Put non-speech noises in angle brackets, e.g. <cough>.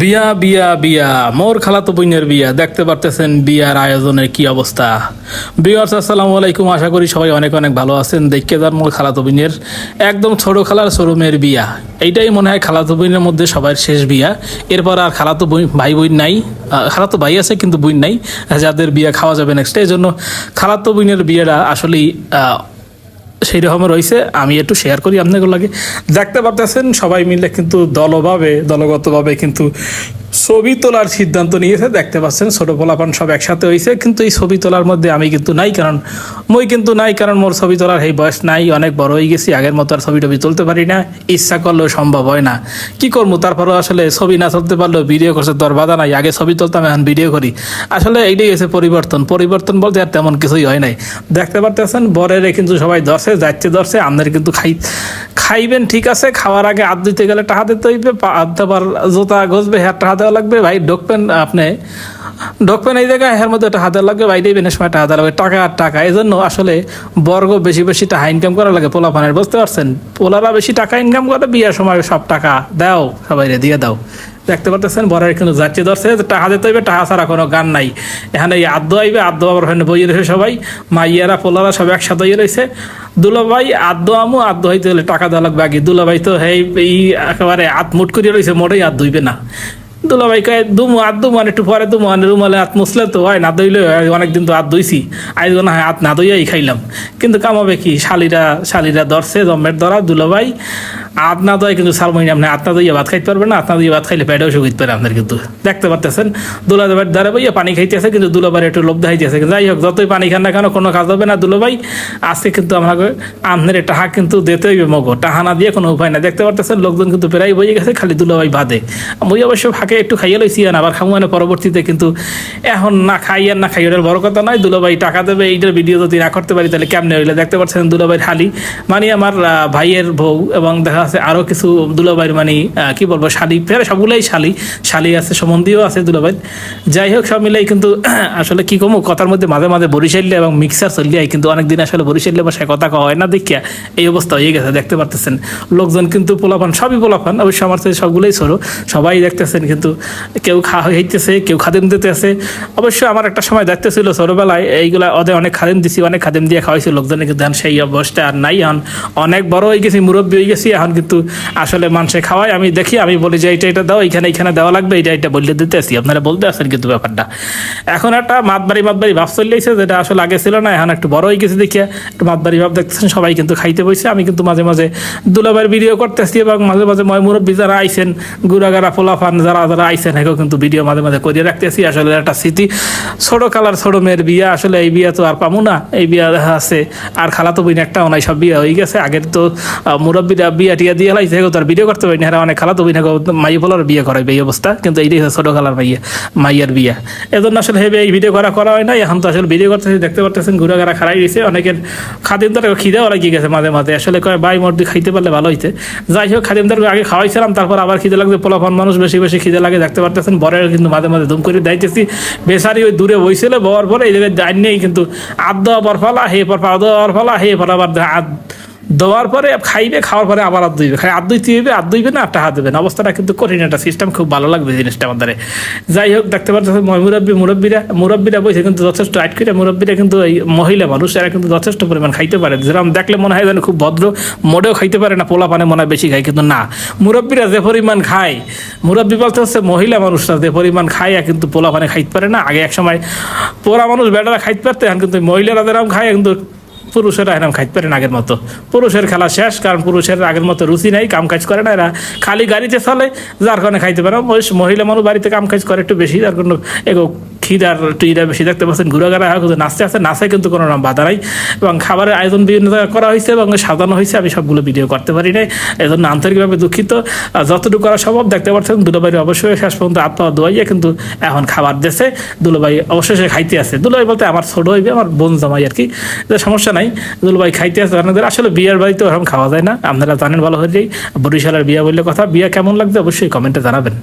বিয়া বিয়া বিয়া। মোর খালাতো বইনের বিয়া। দেখতে পারতেছেন বিয়ার আয়োজনের কি অবস্থা। বিয়ার্স আসসালামু আলাইকুম। আশা করি সবাই অনেক অনেক ভালো আছেন। দেখতে যান মোর খালাতো বইনের একদম ছোট খালার শোরুমের বিয়া। এইটাই মনে হয় খালাতো বইনের মধ্যে সবার শেষ বিয়া। এরপর আর খালাতো বই ভাই বোন নাই। খালাতো ভাই আছে, কিন্তু বোন নাই। যাদের বিয়া খাওয়া যাবে নেক্সট এই জন্য খালাতো বইনের বিয়েটা আসলেই সেই রকম রয়েছে। আমি একটু শেয়ার করি আপনাদের লাগে। দেখতে পারতেছেন সবাই মিলে কিন্তু দলভাবে, দলগতভাবে কিন্তু ছবি তোলার সিদ্ধান্ত নিয়েছে, দেখতে পাচ্ছেন ছোট পোলাপান সব একসাথে হয়েছে কিন্তু এই ছবি তোলার মধ্যে আমি কিন্তু নাই, কারণ মই কিন্তু নাই, কারণ মোর ছবি তোলার এই বয়স নাই, অনেক বড় হয়ে গেছি, আগের মতো আর ছবি টবি তুলতে পারি না, ইচ্ছা করলেও সম্ভব হয় না। কি করব, তারপরেও আসলে ছবি না তুলতে পারলেও ভিডিও করছে, তোর বাধা নাই, আগে ছবি তুলতাম, এখন ভিডিও করি। আসলে এইটাই হয়েছে পরিবর্তন পরিবর্তন বলতে আর তেমন কিছুই হয় নাই। দেখতে পারতেছেন, বরেরে কিন্তু সবাই দর্শে যাচ্ছে দর্শে আপনার কিন্তু খাই, খাইবেন ঠিক আছে, খাওয়ার আগে হাত দিতে গেলে টাকা দিতে হইবে দেবার জোতা ঘষবে হ্যাঁ টাকা দেওয়া লাগবে, ভাই ঢুকবেন আপনি ঢুকবেন এই জায়গায় হ্যার মধ্যে একটা দেওয়া লাগবে বাইরে বেনের সময় টাকা দেওয়া লাগবে, টাকা আর টাকা। এই জন্য আসলে বর্গ বেশি বেশি টাকা ইনকাম করা লাগে পোলা ফানের বুঝতে পারছেন? পোলারা বেশি টাকা ইনকাম করে, বিয়ের সময় সব টাকা দাও, সবাই দিয়ে দাও। দেখতে পারতেছেন, বরের কিন্তু যাচ্ছে ধরছে টাকা দিতে হইবে, টাকা ছাড়া কোনো গান নাই। এখানে এই আদ্য আইবে, আদ্য আবার ওখানে বইয়ে রয়েছে সবাই। মাইয়ারা, পোলারা সব একসাথে হয়ে রয়েছে। দুলাভাই, আদ্য আমু, আদ্য হইতে হলে টাকা দেওয়া লাগবে আগে। দুলাভাই তো হেই, এই একেবারে হাত মুট করিয়ে রয়েছে, মোটেই হাত ধুইবে না। দুলাভাই কয় দুমু হাত দুমু আর একটু পরে দুমু মানে রুমালে হাত মুসলে তো হয় না, দইলে অনেকদিন তো হাত দইছি আজ না হয় হাত না দইয়াই খাইলাম। কিন্তু কামাবে কি? শালিরা শালিরা ধরছে, জম্মের ধরা, দুলাভাই। হাত না দয় কিন্তু সালমাইন আপনি হাত না দইয়া ভাত খাইতে পারবেন না হাত না দিয়ে ভাত খাইলে পেটেও শুকিতে পারে আপনার কিন্তু। দেখতে পারতেছেন? দুলাভাইয়ের দ্বারা বইয়া পানি খাইতেছে, কিন্তু দুলাভাই একটু লোভ দেখাইতেছে। যাই হোক, যতই পানি খান না কেন, কোনো কাজ হবে না। দুলাভাই আজকে কিন্তু আমাকে আপনার টাহা কিন্তু দিতে হইবে মগো। টাহা না দিয়ে কোনো উপায় না দেখতে পারতেছেন? লোকজন কিন্তু প্রায় বইয়ে গেছে, খালি দুলাভাই বাদে আমি অবশ্য ফাঁকে একটু খাইয়ে লইছি, আর আবার খামু না পরবর্তীতে কিন্তু এখন না খাই আর না খাই, ওটার বড় কথা নয়। দুলাভাই টাকা দেবে, এইটার ভিডিও যদি না করতে পারি, তাহলে কেমনে হইলে? দেখতে পাচ্ছেন দুলাভাইয়ের হালি। মানে আমার ভাইয়ের বউ এবং দেখা যাচ্ছে আরও কিছু দুলাভাইয়ের মানে কি বলব, শালি, ফের সবগুলাই শালি শালি আছে সম্বন্ধীও আছে দুলাভাই। যাই হোক, সব মিলাই কিন্তু <clears throat> আসলে কি কমু, কথার মধ্যে মাঝে মাঝে বরিশাল্লে এবং মিক্সার চলিয়াই কিন্তু অনেকদিন আসলে বরিশাল্লে বাসায় কথা কওয়া হয় না, দেখিয়া এই অবস্থা হয়ে গেছে, দেখতে পারতেছেন। লোকজন কিন্তু পোলাপান, সবই পোলাপান, অবশ্য আমার থেকে সবগুলোই ছোট সবাই দেখতেছেন কিন্তু কেউ খাওয়া হইতেছে, কেউ খাদিম দিতেছে। অবশ্য আমার একটা সময় দায়িত্ব ছিল ছোটবেলায়, এইগুলা ওদের অনেক খাদিম দিছি, অনেক খাদিম দিয়ে খাওয়াইছি, লোকজনে কিন্তু সেই অবস্থা আর নাই, এখন অনেক বড় হয়ে গেছি, মুরব্বী হয়ে গেছি, এখন কিন্তু আসলে মানুষে খাওয়াই আমি দেখি, আমি বলি যে এইটা এটা দাও এখানে এখানে দেওয়া লাগবে এটা এটা বললে দিতে আসি আপনারা বলতে আসেন কিন্তু ব্যাপারটা। এখন একটা মাতবাড়ি মাতবাড়ি ভাব চলেছে যেটা আসলে আগে ছিল না, এখন একটু বড় হয়ে গেছে দেখিয়া একটু মাতবাড়ি ভাব দেখতেছেন, সবাই কিন্তু খাইতে বসে, আমি কিন্তু মাঝে মাঝে দুলাবার ভিডিও করতেছি এবং মাঝে মাঝে ময় মুরব্বী যারা আইসেন গুড়াগাড়া পোলাফান যারা যারা আইসেন হেগো কিন্তু ভিডিও মাঝে মাঝে করিয়ে রাখতেছি, আসলে একটা স্মৃতি। ছোট কালার, ছোট মেয়ের বিয়া, আসলে এই বিয়া তো আর পামু না, এই বিয়া আছে, আর খালা তো বইন একটা অনাই সব বিয়া হয়ে গেছে, আগের তো মুরব্বীরা বিয়া টিয়া দিয়ে লাইছে হেগো তার ভিডিও করতে পারি না অনেক খালা তো হেগো মাই পোলার বিয়ে করাই এই অবস্থা। কিন্তু এইটাই ছোট কালার মাইয়া, মাইয়ার বিয়া। এজন্য আসলে হেবে এই ভিডিও করা করা হয় না এখন তো আসলে ভিডিও করতেছি, দেখতে পারতেছেন ঘুরে ঘাড়া খারাই গেছে অনেকের খাদিমদার খিদেও লাগি গেছে মাঝে মাঝে। আসলে কয়, বাই মর্দি খাইতে পারলে ভালো হইতে। যাই হোক খাদিমদার আগে খাওয়াইছিলাম, তারপর আবার খিদে লাগছে। পোলাপান মানুষ বেশি বেশি খিদে লাগে, দেখতে পারতেছেন। বরের কিন্তু মাঝে মাঝে ধুম করে দাইতেছি বেসারি ওই দূরে বইছিল, বর পরে এই জায়গায় নেই, কিন্তু আদ দেওয়া পর ফলা হে পর পা দেওয়ার ফলা হে পর আবার আদ দেওয়ার পরে খাইবে, খাওয়ার পরে আবার আদ দুইবে খাই আদ দুইতে হইবে আদ দুইবে না টাকা দেবেন। অবস্থাটা কিন্তু কঠিন একটা সিস্টেম খুব ভালো লাগবে জিনিসটা আমাদের যাই হোক, দেখতে পাচ্ছেন মুরব্বী মুরব্বীরা মুরব্বীরা বসে কিন্তু যথেষ্ট আইট করে। মুরব্বীরা কিন্তু এই মহিলা মানুষ, এরা কিন্তু যথেষ্ট পরিমাণ খাইতে পারে। যেরকম দেখলে মনে হয় যেন খুব ভদ্র, মোটেও খাইতে পারে না, পোলা পানে মনে হয় বেশি খায়, কিন্তু না। মুরব্বীরা যে পরিমাণ খায়, মুরব্বী বলতে হচ্ছে মহিলা মানুষরা যে পরিমাণ খায় আর কিন্তু পোলা পানে খাইতে পারে না। আগে এক সময় পোলা মানুষ বেটারা খাইতে পারতে, এখন কিন্তু মহিলারা যেরকম খায়, কিন্তু পুরুষেরা এরকম খাইতে পারে না আগের মতো। পুরুষের খেলা শেষ, কারণ পুরুষের আগের মতো রুচি নাই, কাম কাজ করে না এরা। খালি গাড়িতে চলে, যার কারণে খাইতে পারে মহিলা মানুষ বাড়িতে কাম কাজ করে একটু বেশি, যার কোনো এগো খিদার টুইরা বেশি দেখতে পাচ্ছেন ঘুরাঘাড়া হয় কিন্তু নাচতে আসতে নাচে কিন্তু কোনো রকম বাধা নাই। এবং খাবারের আয়োজন বিভিন্ন করা হয়েছে এবং সাজানো হয়েছে। আমি সবগুলো ভিডিও করতে পারি নাই, এজন্য আন্তরিকভাবে দুঃখিত। যতটুকু করা সম্ভব, দেখতে পাচ্ছেন দুলোবাই অবশ্যই শেষ পর্যন্ত আত্মা দোয়াইয়ে কিন্তু এখন খাবার দেশে দুলোবাই অবশ্যই সে খাইতে আছে। দুলোবাই বলতে আমার ছোট হইবে আমার বোন জামাই আর কি। সমস্যা নাই। দুলোবাই খাইতে আছে আপনাদের আসলে বিয়ের বাড়িতে ওরকম খাওয়া যায় না। আপনারা জানেন ভালো হয়ে যাই বরিশালের বিয়া বললে কথা। বিয়া কেমন লাগছে অবশ্যই কমেন্টে জানাবেন।